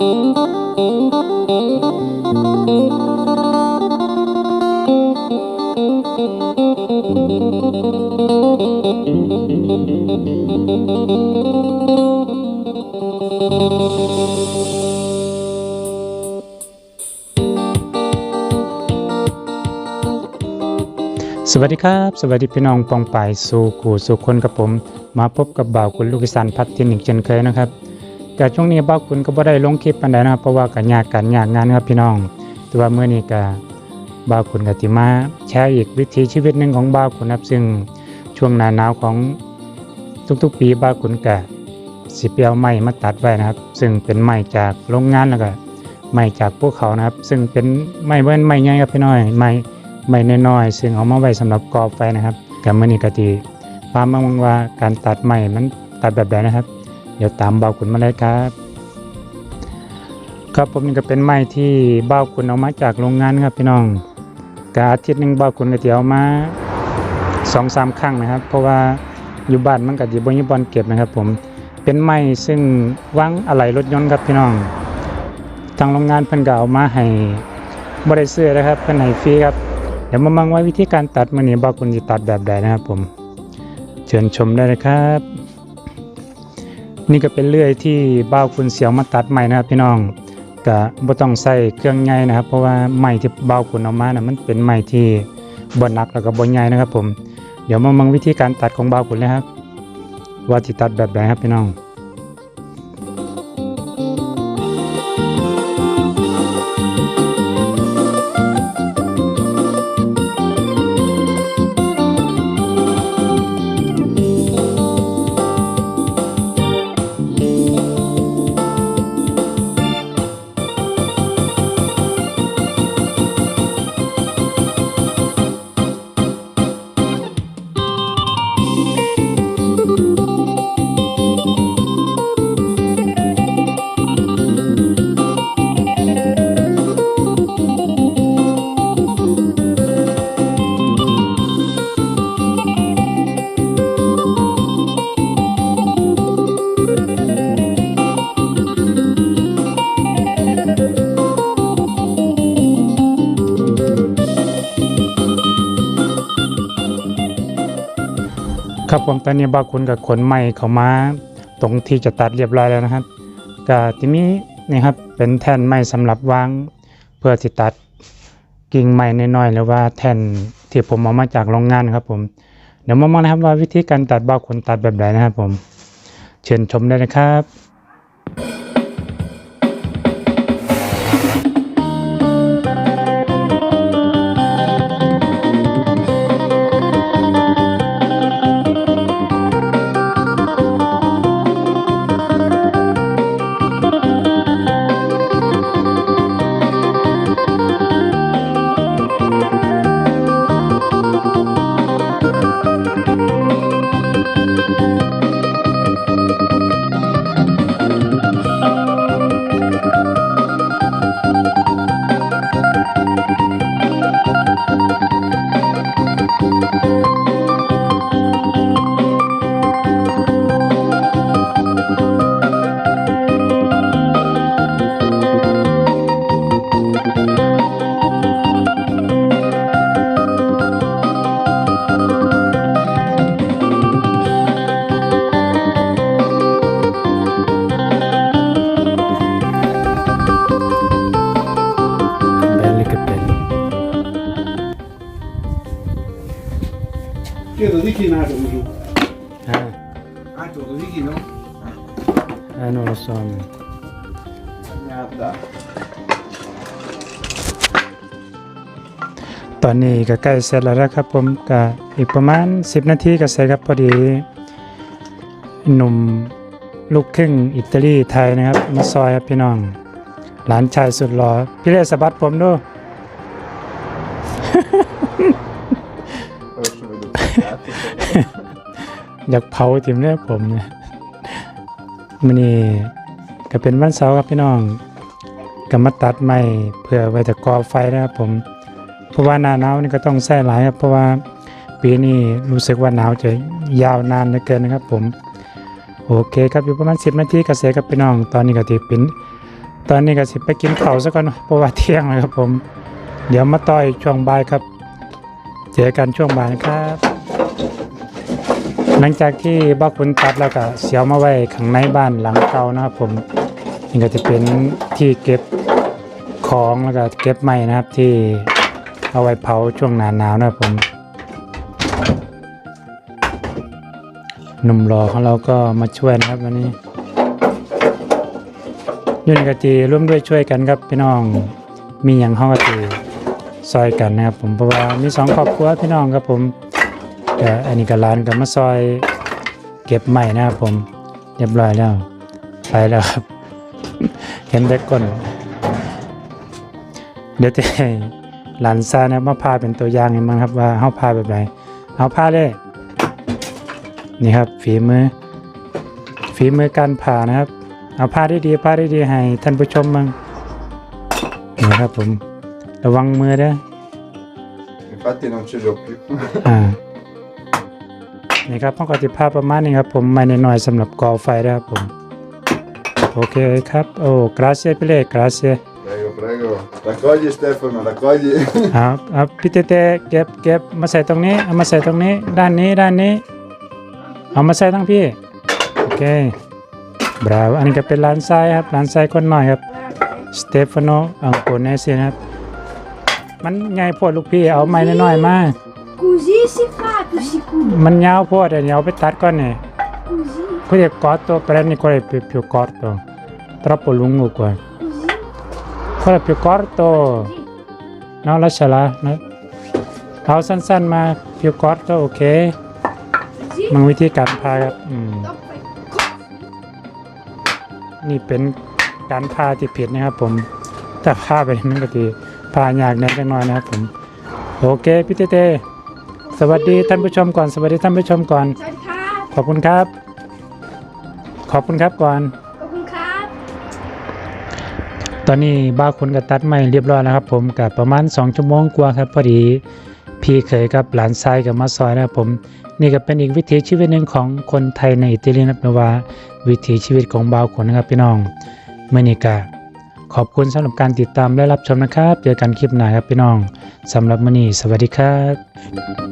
สวัสดีครับสวัสดีพี่น้องปองปายสู่กูสู่คนกับผม มาพบกับบ่าวคุณลูกอีสานพัดทินอีกเช่นเคยนะครับ แต่ช่วงนี้บ่าคุณก็บ่ได้ลงคลิปปานใดนะครับเพราะว่ากันยากกันยากงานครับพี่น้อง แต่ว่าเมื่อนี้ก็บ่าคุณก็สิมาแชร์อีกวิถีชีวิตหนึ่งของบ่าคุณครับซึ่งช่วงหน้าหนาวของทุกๆ ปีบ่าคุณก็สิไปเอาไม้มาตัดไว้นะครับ ซึ่งเป็นไม้จากโรงงานแล้วก็ไม้จากภูเขานะครับ ซึ่งเป็นไม้เว้นไม้ใหญ่ครับพี่น้อยไม้ไม่น้อยๆซึ่งเอามาไว้สำหรับก่อไฟนะครับกับมื่อนี้กติฟามมังว่าการตัดไม้มันตัดแบบใดนะครับ เดี๋ยวตามเบาขุนมาเลยครับ ครับผมนี่ก็เป็นไม้ที่เบาขุนเอามาจากโรงงานครับพี่น้องกาอาทิตย์หนึ่งเบาขุนก็จะเอามาสองสามครั้งนะครับ เพราะว่าอยู่บ้านมันก็ดีบนยี่บอลเก็บนะครับผมเป็นไม้ซึ่งวางอะไหล่รถยนต์ครับพี่น้องทางโรงงานเพิ่นก็เอามาให้บริซื้อนะครับเพิ่นให้ฟรีครับเดี๋ยวมามังว่าวิธีการตัดมันนี้บอกคุณจะตัดแบบใดนะครับผม เชิญชมได้เลยครับ นี่ก็เป็นเลื่อยที่บ้าวคุณเสียวมาตัดใหม่นะครับพี่น้องก็บ่ต้องใส่เครื่องใหญ่นะครับ เพราะว่าไม้ที่บ้าวคุณเอามานะมันเป็นไม้ที่บ่หนักแล้วก็บ่ใหญ่นะครับ ผม เดี๋ยวมามังวิธีการตัดของบ้าวคุณเลยครับ ว่าจะตัดแบบไหนครับพี่น้อง ครับผมตอนนี้บางคุณกับขนไม้เข้ามา ตรงที่จะตัดเรียบร้อยแล้วนะครับก็ที่นี้นี่ครับเป็นแท่นไม้สำหรับวางเพื่อที่ตัดกิ่งไม้น้อยๆหรือว่าแท่นที่ผมเอามาจากโรงงานครับผมเดี๋ยวมามองนะครับว่าวิธีการตัดบางคนตัดแบบไหนนะครับผม เชิญชมได้นะครับ Io lo dico in altro così. Ah, Altro lo dico no? eh, non lo so. Guarda. ตอนนี้ก็ใกล้เสร็จแล้วนะครับผมก็อีกประมาณ 10 นาทีก็เสร็จครับพอดีหนุ่มลูกครึ่งอิตาลีไทยนะครับ มาซอยครับพี่น้อง หลานชายสุดหล่อพี่เลสะบัดผมดู อยากเผาทิมเนี่ยผมเนี่ยมันนี่ก็เป็นวันเสาร์ครับพี่น้องก็มาตัดไม้เพื่อไว้แต่ก่อไฟนะครับผม เพราะว่าหน้าหนาวนี่ก็ต้องใส่หลายครับ เพราะว่าปีนี้รู้สึกว่าหนาวจะยาวนานเหลือเกินนะครับผม โอเคครับอยู่ประมาณ 10นาทีก็เสกับพี่น้อง ตอนนี้ก็สิเป็นตอนนี้ก็สิไปกินข้าวซะก่อนเพราะว่าเที่ยงแล้วครับผม เดี๋ยวมาต่อยช่วงบ่ายครับ เจอกันช่วงบ่ายครับ หลังจากที่บ้าคุณตัดแล้วก็เสียวมาไว้ข้างในบ้านหลังเก่านะครับผมนี่ก็จะเป็นที่เก็บของแล้วก็เก็บไม้นะครับที่เอาไว้เผาช่วงหนาหนาวนะครับผมหนุ่มรอของเราก็มาช่วยนะครับวันนี้ยุนกะจีร่วมด้วยช่วยกันครับพี่น้อง มีอย่างห้องกะจีซอยกันนะครับผมเพราะว่ามีสองครอบครัวพี่น้องครับผม อันนี้ก็ร้านก็มาซอยเก็บใหม่นะครับผม เรียบร้อยแล้ว ไปแล้วครับ เห็นแต่ก้นเดี๋ยวจะให้หลานซานะมาพาเป็นตัวอย่างให้มั้งครับว่าเฮาพาแบบไหนเอาพาเลย นี่ครับ ฝีมือ ฝีมือการผ่านะครับ เอาพาได้ดีพาได้ดีให้ท่านผู้ชมมั้งนี่ครับผม ระวังมือเด้อ Infatti non ce l'ho più. อ่า นี่ครับพ่อกติภาพประมาณนี้ครับผมไม่น้อยๆสำหรับก่อไฟนะครับผม โอเคครับ โอ้ grazie พี่เล็ก grazie Prego, prego. Raccogli Stefano, raccogli. เอาเอาพี่เต้เต้เก็บเก็บมาใส่ตรงนี้เอามาใส่ตรงนี้ ด้านนี้ด้านนี้ เอามาใส่ทั้งพี่ โอเคบราอันนี้ก็เป็นร้านทรายครับร้านทรายคนหน่อยครับสเตฟานโนอังโกเนเซียนะครับ มันใหญ่โพดลูกพี่เอาไม้น้อยๆมา Così si fa più sicuro. มันยาวโพดเดี๋ยวเอาไปตัดก่อนเนี่ย Così, Quello è corto, prendi quello è più, più corto. Troppo lungo qua. così, Quello è più corto. così. No, lasciala. No. เอาสั้นๆมา più corto โอเค Così. มันวิธีการพาครับอืม Dopo fai così. นี่เป็นการพาที่ผิดนะครับผมแต่พาไปมันก็ทีพายากแน่จังน้อยนะครับผมโอเคพี่เต้เต้ สวัสดีท่านผู้ชมก่อน สวัสดีท่านผู้ชมก่อน สวัสดีครับ ขอบคุณครับ ขอบคุณครับก่อน ขอบคุณครับ ตอนนี้บ้าวคุณก็ตัดไม้เรียบร้อยแล้วครับ ผมกับประมาณ 2 ชั่วโมงกว่าครับพอดี พี่เคยกับหลานชายกับมาซอยนะครับผม นี่ก็เป็นอีกวิถีชีวิตหนึ่งของคนไทยในอิตาลีนะครับไม่ว่า วิถีชีวิตของบ่าวคุณนะครับพี่น้องเมื่อนี้ก็ขอบคุณสำหรับการติดตามและรับชมนะครับ เจอกันคลิปหน้าครับพี่น้อง สำหรับมื้อนี้สวัสดีครับ